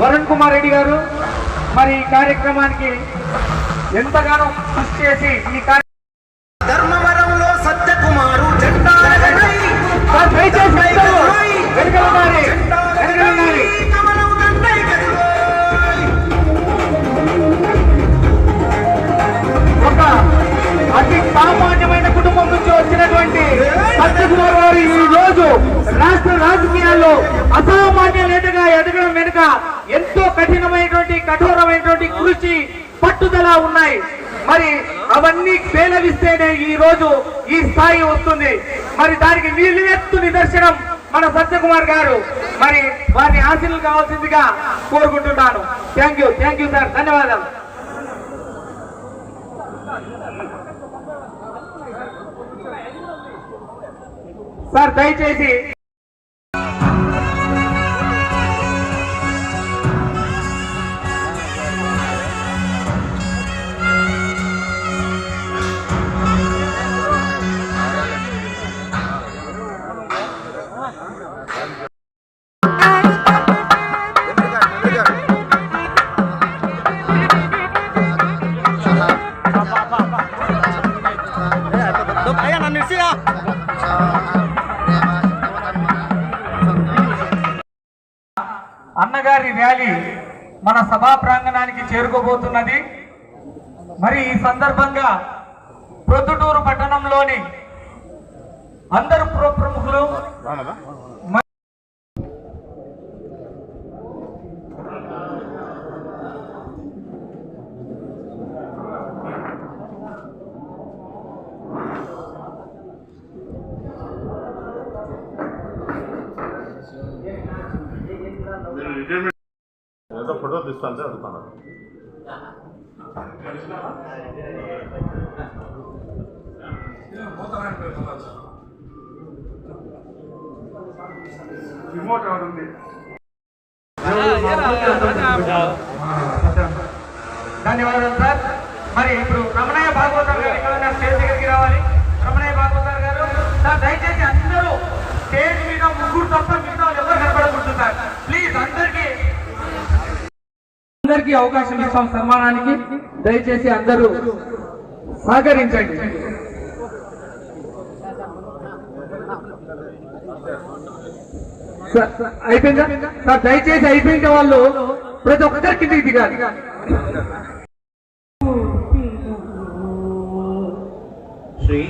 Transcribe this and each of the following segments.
వరుణ్ కుమార్ రెడ్డి గారు మరి ఈ కార్యక్రమానికి ఎంతగానో కృషి చేసి ఈ ధర్మవరంలో సత్యకుమారు అతి సామాన్యమైన కుటుంబం నుంచి వచ్చినటువంటి సత్యకుమార్ గారు ఈ రోజు రాష్ట్ర రాజకీయాల్లో అసామాన్య నేతగా ఎదగడం వెనుక ఎంతో కఠినమైనటువంటి కఠోరమైనటువంటి కృషి పట్టుదల ఉన్నాయి. మరి అవన్నీ పేలవిస్తేనే ఈ రోజు ఈ స్థాయి వస్తుంది. మరి దానికి నిలువెత్తు నిదర్శనం మన సత్యకుమార్ గారు. మరి వారిని ఆశీర్లు కావాల్సిందిగా కోరుకుంటున్నాను. Thank you thank you sir ధన్యవాదాలు. సార్ దయచేసి అన్నగారి ర్యాలీ మన సభా ప్రాంగణానికి చేరుకోబోతున్నది. మరి ఈ సందర్భంగా ప్రొద్దుటూరు పట్టణంలోని అందరు ప్ర- ప్రముఖులు. ఏదో ఫోటో తీస్తాను సార్ అడుగుతాను. ఎవరు ఉంది. ధన్యవాదాలు సార్. మరి ఇప్పుడు రమణయ్య భాగవతార్ గారు ఇక్కడ ఉన్న స్టేజ్ దగ్గరికి రావాలి. రమణయ్య భాగవతార్ గారు సార్ దయచేసి అందరూ స్టేజ్ మీద ముగ్గురు తప్ప మిగతా ఎవరు కనపడకూడదు సార్. ప్లీజ్ అందరికీ. అందరికీ అవకాశం ఇస్తాం సన్మానానికి. దయచేసి అందరూ సహకరించండి సార్, సార్, అయిపోయిందా? సార్ దయచేసి అయిపోయిన వాళ్ళు ప్రతి ఒక్కరి కిందికి దిగాలి. శ్రీ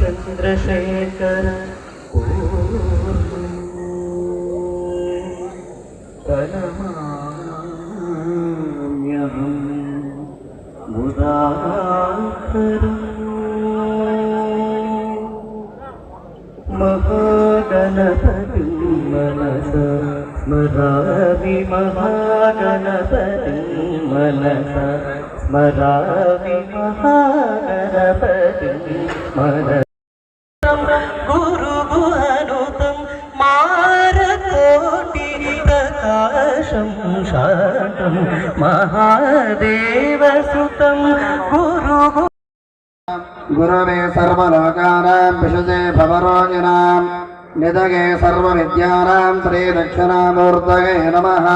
చంద్రశేఖర ప్రణమామ్యం ఉదాహరణ. ഗണപതിമനസ സ്മരാമി മഹാഗണപതി മനസ സ്മരാമി മഹാഗണപതി മനസ ഗുരുഗുഹനുതം മാരകോട്ടി പ്രകാശം ശാന്തം മഹാദേവസുതം ഗുരുഗു ഗുരവേ സർവലോകാനാം വിശുദ്ധേ ഭവരോഗിനാം निधगे सर्वविद्यानां श्रीदक्षिणामूर्तये नमः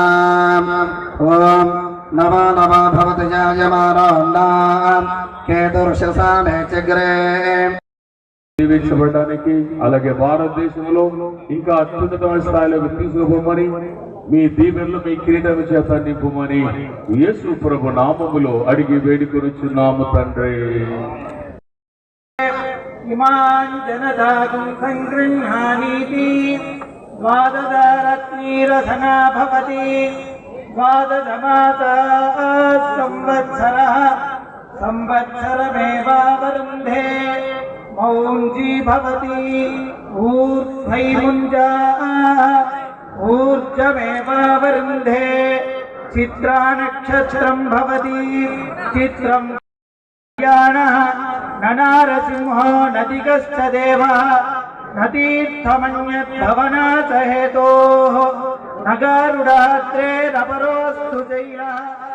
ॐ नमो नमः भवति जायमानां केतुर्षसामे चग्रे దీవించబడడానికి అలాగే భారతదేశంలో ఇంకా అత్యున్నతమైన స్థాయిలోకి తీసుకుపోమని మీ దీవెనలు మీ కిరీటం చేత నింపుమని యేసు ప్రభు నామములో అడిగి వేడుకొనుచున్నాము తండ్రి इमान् जनधातुम् सङ्गृह्णानीति। रत्नीरधना भवति। द्वादशमाता संवत्सरः संवत्सरमेवावरुन्धे मौञ्जी भवति। ऊर्ध्वैरुञ्जा ऊर्जमेवावरुन्धे। चित्रानक्षत्रम् भवति। चित्रम् ननारसिंहो नदिगस्तदेवः नतीर्थमन्यद्भवनाथ हेतोः नगारुडात्रे नपरोऽस्तु जैलः